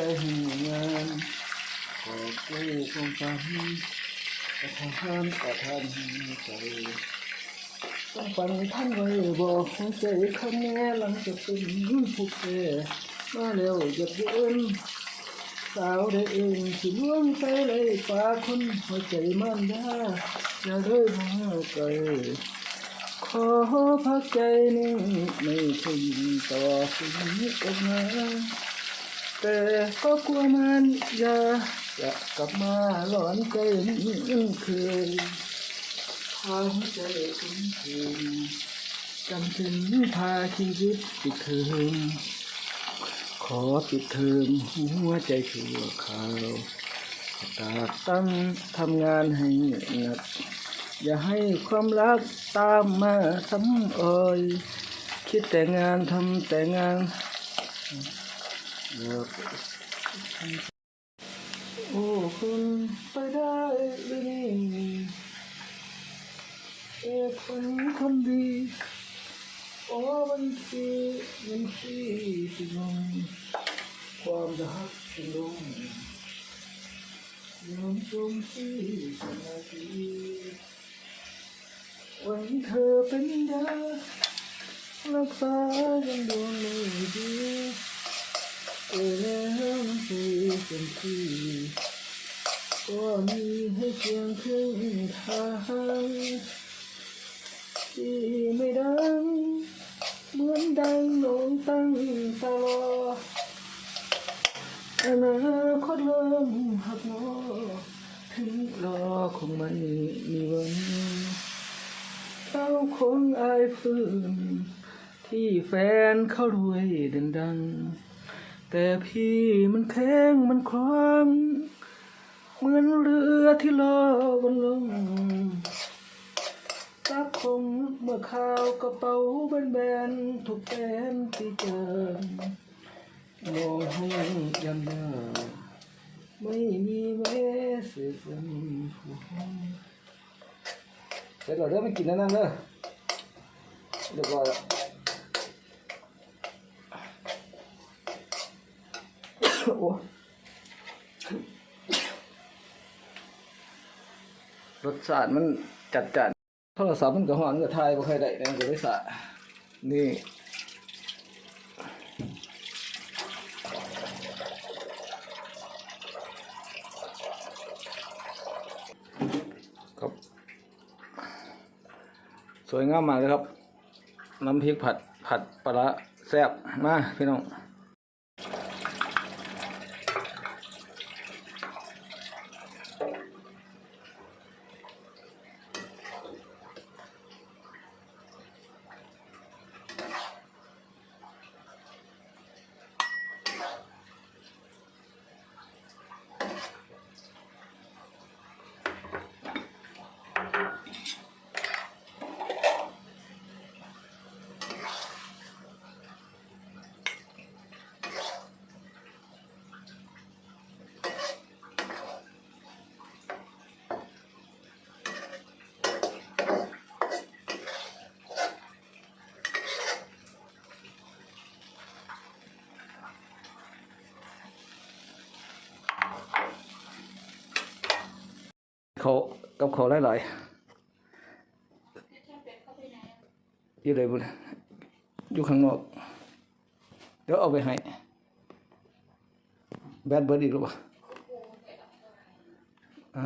ใจให้งานขอเกล้คงฟังกระทำกระทำใจต้องฟังท่านไว้บอกหัวใจคำแน่หลังจากเป็นผู้แก่มาแล้วจะเดินสาวได้เองสิล่วงไปเลยฝากคนหัวใจมันยาอย่าเลยมาไกลขอพักใจนิ่งไม่ใช่ยินต่อสิ่งนี้ออกมา แต่ก็กลัวมันจะจะกลับมาหลอนใจเหมือนเคยพาหัวใจคุ้นเคยจำถึงพาชีวิตปิดเทอมขอปิดเทอมหัวใจชั่วคราวตากตั้งทำงานให้หนัก อย่าให้ความรักตามมาซ้ำเอ่ยคิดแต่งานทำแต่งาน โอ้คุณไปได้หรือนี่เอ๋คนคนดีโอ้บัญชีบัญชีที่ลงความรักที่ลงยอมจมที่สมาธิวันเธอเป็นยารักษายังดวงไม่ดี เออที่เป็นที่ก็มีให้เพียงครึ่งทางที่ไม่ดัง เหมือนดังโหนงตั้งตลอดอนาคตเริ่มหักงอถึงรอคงไม่มีวันเราคงอายฟื้นที่แฟนเขารวยเด่นดัง แต่พี่มันแข็งมันคลองเหมือนเรือที่ลอบนลงรักคงเมื่อข่าวกระเป๋าแบนๆถูกแฟนที่เจอมองให้ยำยาไม่มีแม้เสียงผู้เสร็จแล้วเด้อไม่กินแล้วนั่นเด้อเรียบร้อยแล้ว อ้รสชาติมันจัดจัดโทรศัพท์มันก็หอนก็ทายบ่ค่อยได้นั่ก็ไม่สะนี่ครับสวยงามมากเลยครับ น้ำพริกผัดผัดปลาร้าแซ่บมาพี่น้อง เขากับเขาหลายๆอยู่เลยบุญอยู่ข้างนอก เดี๋ยวเอาไปให้แบดเบิร์ดอีกหรือเปล่าอะ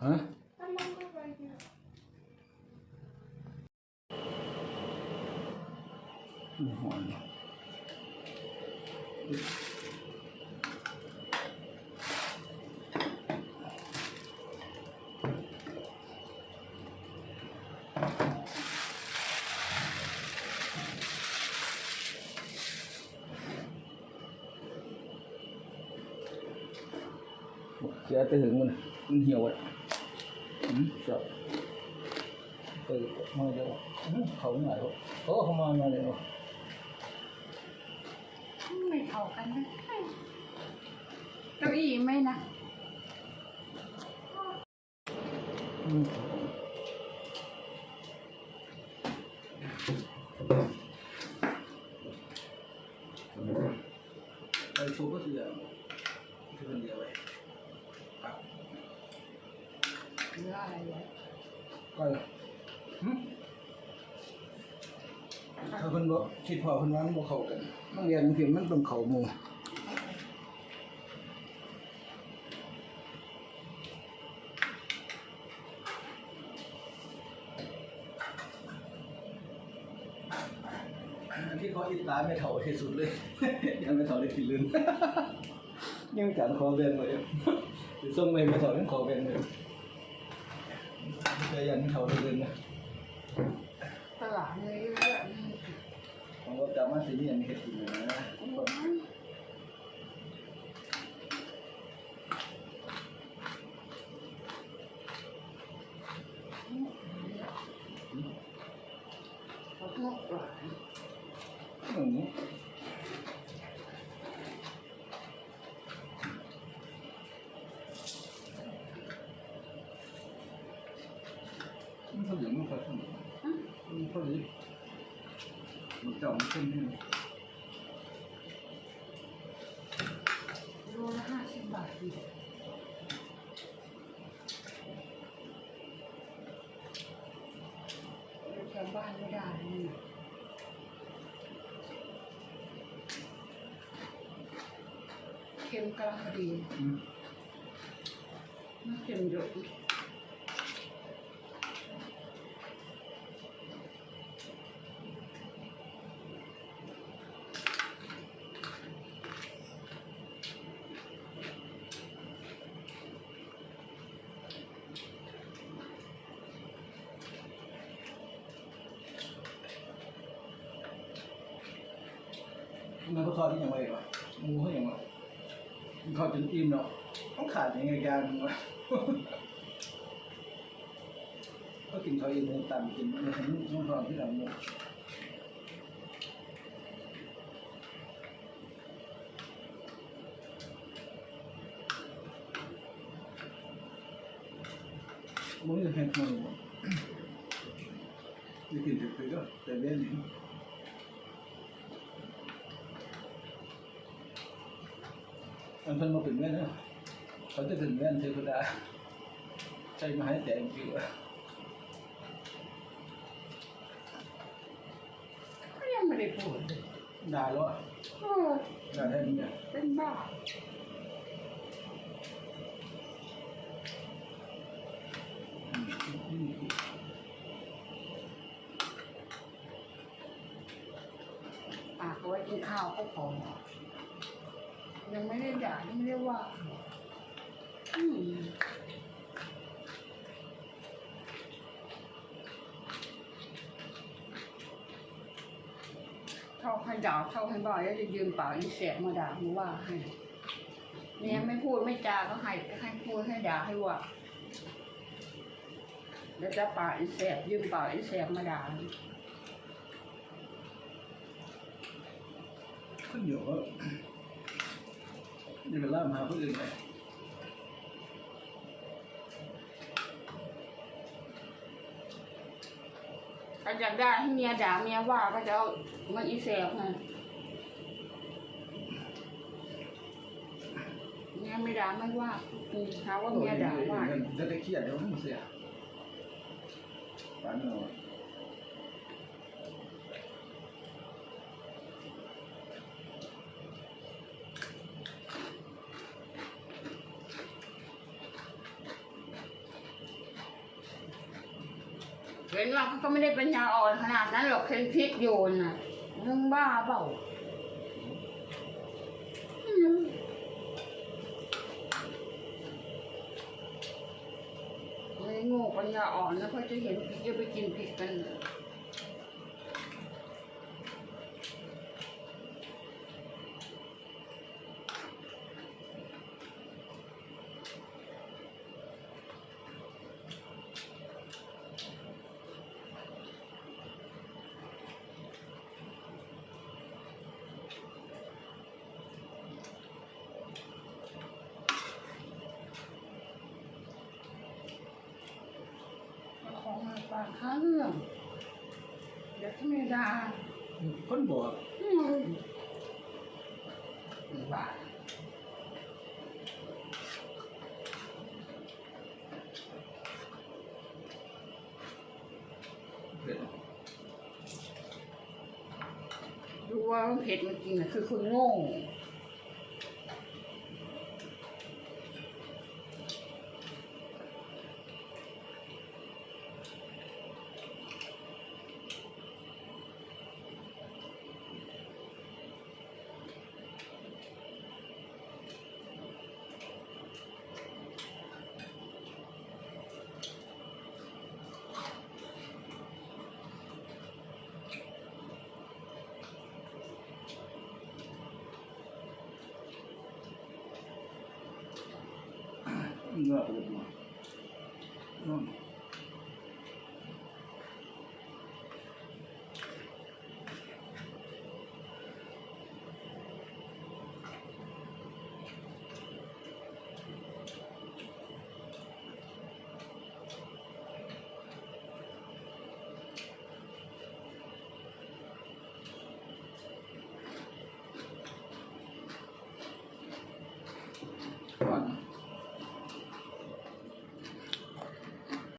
啊。 สียแต่ถึงมันมันเหี่ยวอะอืมเจ้าไปมาเดี๋ยวเขาไหนวะเขาเขามามาเลยวะไม่เข้ากันนะเก้าอี้ไหมนะ อืมไอ้ชูก็เสียคือคนเดียวไว้ครับ เหลืออะไรไว้ ก็หึถ้าคน บ่คิดพอคนว่ามันบ่เข้ากันบางอย่างเพียงมันต้องเข้าหมู่อันที่เขาอิจฉาไม่เท่าที่สุดเลย ยังไม่เท่าได้กินลื่นยังจัดคอเบนเลยหรือส่งไม่ไม่เท่ายังคอเบนเลยเคยยันเท่าได้ลื่นนะตลาดเลยเยอะ ผมก็จำว่าสิ่งนี้ยังไม่เห็นจริงเลยนเขาพวกหลานอืมมันเขาอย่างมันเขาทำมัน เขาดีมันจำขึ้นที่โลละห้าสิบบาทดีแถวบ้านไม่ได้นี่นะเค็มกำลังพอดีอืมไม่เค็มเยอะ มันก็ทอดที่อยังไงวะหมูเขาอย่างวะมันทอดจนอิ่มเนาะต้องขาดยังไงยางวะก็กินเขาวอิ่มเลยตามกินมันเห็นมันทอดที่หลังเนี่ยมันจะแห้งมันวะจะกินถึงๆก็แต่เล่น มันเพิ่นมาเป็นแม่นเนาะเขาจะเป็นแม่นเทวดาใจมาให้แต่งจริงวะก็ยังไม่ได้พูดเลยด่าแล้วอะเออด่าได้ไหมเนี่ยเป็นบ้าปากเอาไว้กินข้าวก็พอ ยังไม่ได้ด่ายังไม่ได้ว่าอืมชอบให้ด่าชอบให้บ่าแล้วจะยืมปากอีเสียมาด่ามาว่าให้เนี่ยไม่พูดไม่จาก็ให้ให้พูดให้ด่าให้ว่าแล้วจะปากอีเสียยืมปากอีเสียมาด่าขึ้นอยู่ นี่เป็นล่ามหาผู้อื่นไงถ้าอยากได้ให้เมียด่าเมียว่าก็จะเอามันอีเสียไงเมียไม่ด่าไม่ว่าอืมหาว่าเมียด่าว่าจะได้เครียดเดี๋ยวมันเสียฝันเอาเนว่าเขาก็ไม่ได้ปัญญาอ่อนขนาดนั้นหรอกเคนพิษโยนน่ะเรื่องบ้าเปล่าอืมเลยโง่ปัญญาอ่อนแล้วเขาจะเห็นผิดจะไปกินผิกกัน ปากข้างเรื่องเดี๋ยวจะไม่ด่าคนบอกอืมอีบ้าเผ็ดรู้ว่ามันเผ็ดมันจริงนะคือคุณโง่ เงือกเลย